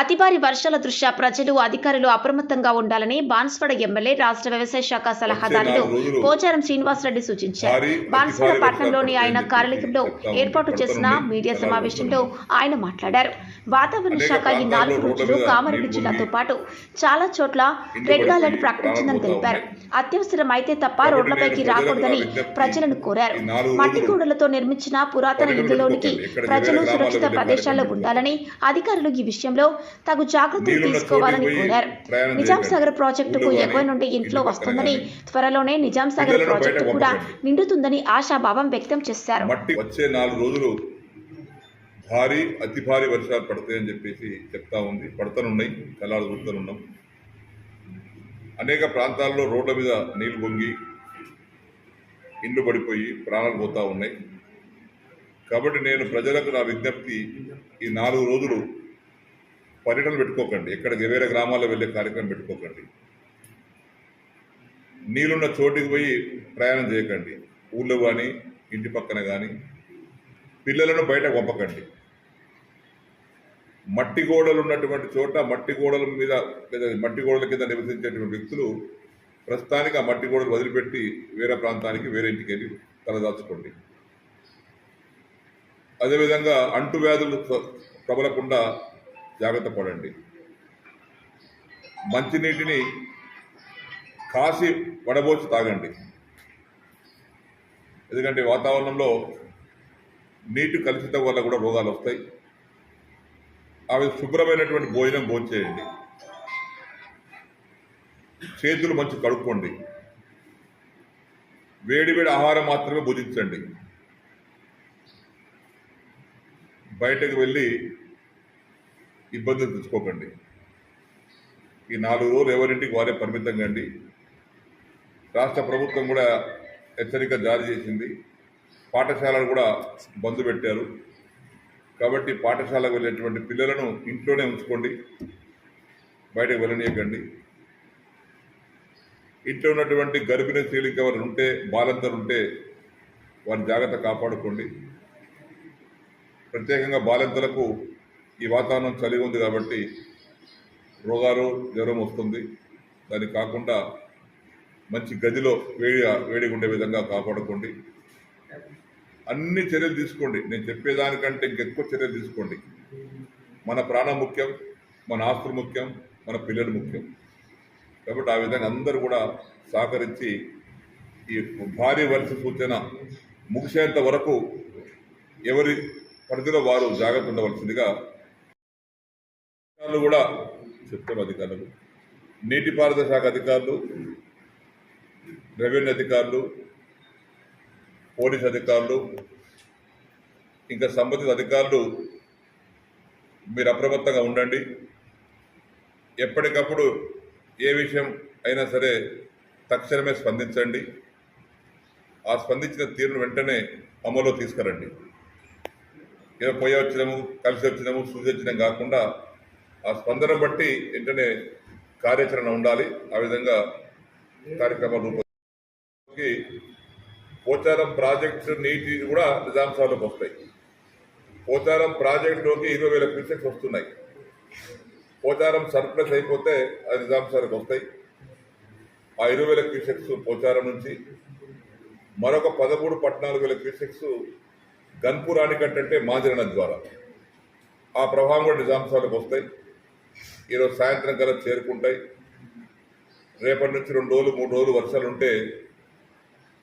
అతి భారీ వర్షాల దృష్ట్యా ప్రజలు అధికారులు అప్రమత్తంగా ఉండాలని బాన్స్వాడ ఎమ్మెల్యే రాష్ట్ర వ్యవసాయ శాఖ సలహాదారులు పోచారం శ్రీనివాసరెడ్డి సూచించారు. బాన్స్వాడ పట్టణంలోని ఆయన కార్యాలయంలో ఏర్పాటు చేసిన మీడియా సమావేశంలో ఆయన మాట్లాడారు. వాతావరణ శాఖ ఈ నాలుగు రోజులు కామారెడ్డి జిల్లాతో పాటు చాలా చోట్ల రెడ్ అలర్ట్ ప్రకటించిందని తెలిపారు. అత్యవసరం అయితే తప్ప రోడ్లపైకి రాకూడదని ప్రజలను కోరారు. మట్టి గోడలతో నిర్మించిన పురాతన ఇళ్ళలోనికి ప్రజలు సురక్షిత ప్రదేశాల్లో ఉండాలని అధికారులు ఈ విషయంలో తగు జాగ్రత్తలు తీసుకోవాలని కోరారు. నిజాం సాగర్ ప్రాజెక్టుకు ఎగువ నుండి ఇంట్లో వస్తుందని త్వరలోనే నిజాం సాగర్ ప్రాజెక్టు కూడా నిండుతుందని ఆశాభావం వ్యక్తం చేశారు. వచ్చే నాలుగు రోజులు భారీ అతి భారీ వర్షాలు పడతాయని చెప్పేసి చెప్తా ఉంది. పడతనున్నాయి కలాలు చూస్తున్నాం అనేక ప్రాంతాల్లో రోడ్ల మీద నీళ్ళు పొంగి ఇండ్లు పడిపోయి ప్రాణాలు పోతా ఉన్నాయి. కాబట్టి నేను ప్రజలకు నా విజ్ఞప్తి ఈ నాలుగు రోజులు పర్యటన పెట్టుకోకండి. ఎక్కడ వేరే గ్రామాల్లో వెళ్ళే కార్యక్రమం పెట్టుకోకండి. నీళ్ళున్న చోటుకి పోయి ప్రయాణం చేయకండి. ఊళ్ళో కానీ ఇంటి పక్కన కానీ పిల్లలను బయట పంపకండి. మట్టి గోడలు ఉన్నటువంటి చోట మట్టి గోడల మీద లేదా మట్టి గోడల కింద నివసించేటువంటి వ్యక్తులు ప్రస్తుతానికి ఆ మట్టి గోడలు వదిలిపెట్టి వేరే ప్రాంతానికి వేరే ఇంటికి వెళ్ళి తలదాచుకోండి. అదేవిధంగా అంటువ్యాధులు ప్రబలకుండా జాగ్రత్త పడండి. మంచినీటిని కాసి వడబోచి తాగండి. ఎందుకంటే వాతావరణంలో నీటి కలుషితం వల్ల కూడా రోగాలు వస్తాయి. అవి శుభ్రమైనటువంటి భోజనం భోంచేయండి. చేతులు మంచి కడుక్కోండి. వేడి వేడి ఆహారం మాత్రమే భుజించండి. బయటకు వెళ్ళి ఇబ్బందులు తెచ్చుకోకండి. ఈ నాలుగు రోజులు ఎవరింటికి వారే పరిమితం కండి. రాష్ట్ర ప్రభుత్వం కూడా హెచ్చరిక జారీ చేసింది. పాఠశాలలు కూడా బంద్ పెట్టారు. కాబట్టి పాఠశాలకు వెళ్ళేటువంటి పిల్లలను ఇంట్లోనే ఉంచుకోండి. బయటకు వెళ్ళనీయకండి. ఇంట్లో ఉన్నటువంటి గర్భిణీ స్త్రీలు ఎవరు ఉంటే బాలంతరు ఉంటే వారి జాగ్రత్త కాపాడుకోండి. ప్రత్యేకంగా బాలింతలకు ఈ వాతావరణం చలి ఉంది కాబట్టి రోగాలు జ్వరం వస్తుంది. దాన్ని కాకుండా మంచి గదిలో వేడి వేడిగా ఉండే విధంగా కాపాడుకోండి. అన్ని చర్యలు తీసుకోండి. నేను చెప్పేదానికంటే ఇంకెక్కువ చర్యలు తీసుకోండి. మన ప్రాణం ముఖ్యం మన ఆస్తులు ముఖ్యం మన పిల్లలు ముఖ్యం. కాబట్టి ఆ విధంగా అందరూ కూడా సహకరించి ఈ భారీ వలస సూచన ముగిసేంత వరకు ఎవరి పరిధిలో వారు జాగ్రత్త ఉండవలసిందిగా అధికారులు కూడా చెప్తాం అధికారులు. నీటిపారుదల శాఖ అధికారులు రెవెన్యూ అధికారులు పోలీస్ అధికారులు ఇంకా సంబంధిత అధికారులు మీరు అప్రమత్తంగా ఉండండి. ఎప్పటికప్పుడు ఏ విషయం అయినా సరే తక్షణమే స్పందించండి. ఆ స్పందించిన తీరును వెంటనే అమలులో తీసుకురండి. ఏదో పోయి వచ్చినాము కలిసి వచ్చినాము చూసి వచ్చినాం కాకుండా ఆ స్పందన బట్టి వెంటనే కార్యాచరణ ఉండాలి. ఆ విధంగా కార్యక్రమాలు రూపొందించి పోచారం ప్రాజెక్టు నీటి కూడా నిజాంశాలకు వస్తాయి. పోచారం ప్రాజెక్టులోకి ఇరవై వేల క్యూసెక్స్ వస్తున్నాయి. పోచారం సర్ప్లస్ అయిపోతే అది నిజాంశాలకు వస్తాయి. ఆ ఇరవై వేల క్యూసెక్స్ పోచారం నుంచి మరొక పదమూడు పద్నాలుగు వేల క్యూసెక్స్ గన్పూర్ ఆనికట్టు మాదిరి ద్వారా ఆ ప్రభావం కూడా నిజాంశాలకు వస్తాయి. ఈరోజు సాయంత్రం కల్లా చేరుకుంటాయి. రేపటి నుంచి రెండు రోజులు మూడు రోజులు వర్షాలు ఉంటే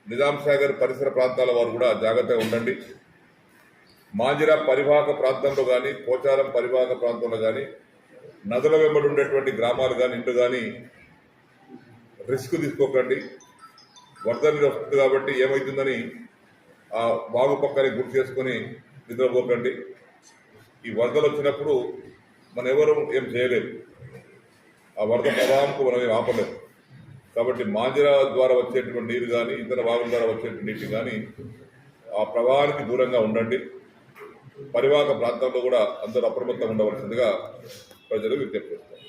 నిజాం సాగర్ పరిసర ప్రాంతాల వారు కూడా జాగ్రత్తగా ఉండండి. మాజిరా పరివాహక ప్రాంతంలో కానీ పోచారం పరివాహక ప్రాంతంలో కానీ నదుల వెంబడి ఉండేటువంటి గ్రామాలు కానీ ఇండ్లు కానీ రిస్క్ తీసుకోకండి. వరద నీరు వస్తుంది కాబట్టి ఏమవుతుందని ఆ బాగు పక్కనే గుర్తు చేసుకొని నిద్రపోకండి. ఈ వరదలు వచ్చినప్పుడు మనం ఎవరు ఏం చేయలేము ఆ వరద ప్రవాహంకు మనం ఏం ఆపలేము కాబట్టి మాంజిరా ద్వారా వచ్చేటువంటి నీరు కానీ ఇతర వాగుల ద్వారా వచ్చేటువంటి నీటి కానీ ఆ ప్రవాహానికి దూరంగా ఉండండి. పరివాహక ప్రాంతంలో కూడా అందరూ అప్రమత్తంగా ఉండవలసిందిగా ప్రజలు విజ్ఞప్తి చేస్తారు